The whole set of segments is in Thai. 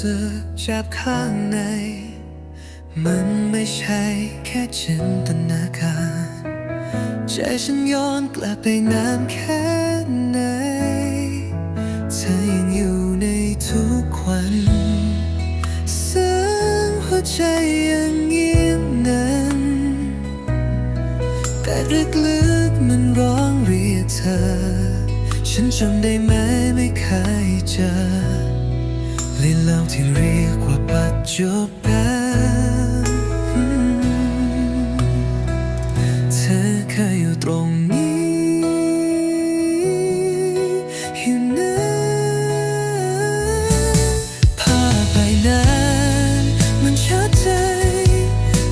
สึกจากข้างใน มันไม่ใช่แค่จินตนาการใจฉันย้อนกลับไปนานแค่ไหนเธอยังอยู่ในทุกวันเสียงหัวใจยังเงียบนั้นแต่ลึกๆมันร้องเรียกเธอ ฉันจำได้ไหมไม่เคยเจอ เรื่องเล่าที่เรียกว่าปัจจุบันเธอเคยอยู่ตรงนี้อยู่นะภาพใบนั้นมันชัดใจ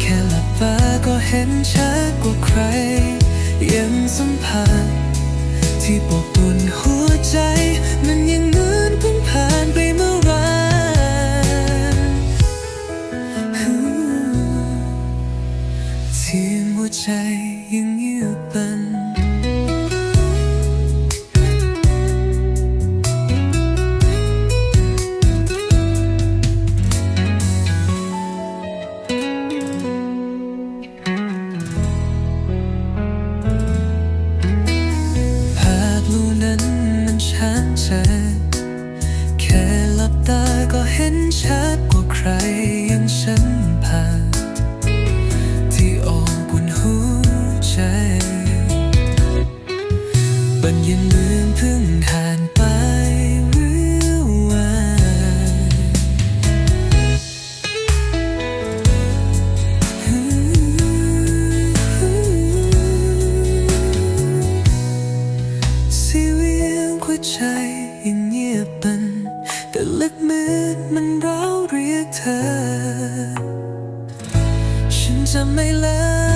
แค่หลับตาก็เห็นชัดกว่าใคร ยังสัมผัสที่ปกตุนหัวใจมันยัง ใจยังเงียบเป็น ภาพลูนั้นมันชัดเจนแค่หลับตาก็เห็นชัดกว่า มันยังเหมือนเพิ่งผ่านไปเมื่อว่าเสียงเวียงหัวใจยังเงียบเป็นแต่ลึกมืดมันร้าวเรียกเธอ ฉันจะไม่เลิน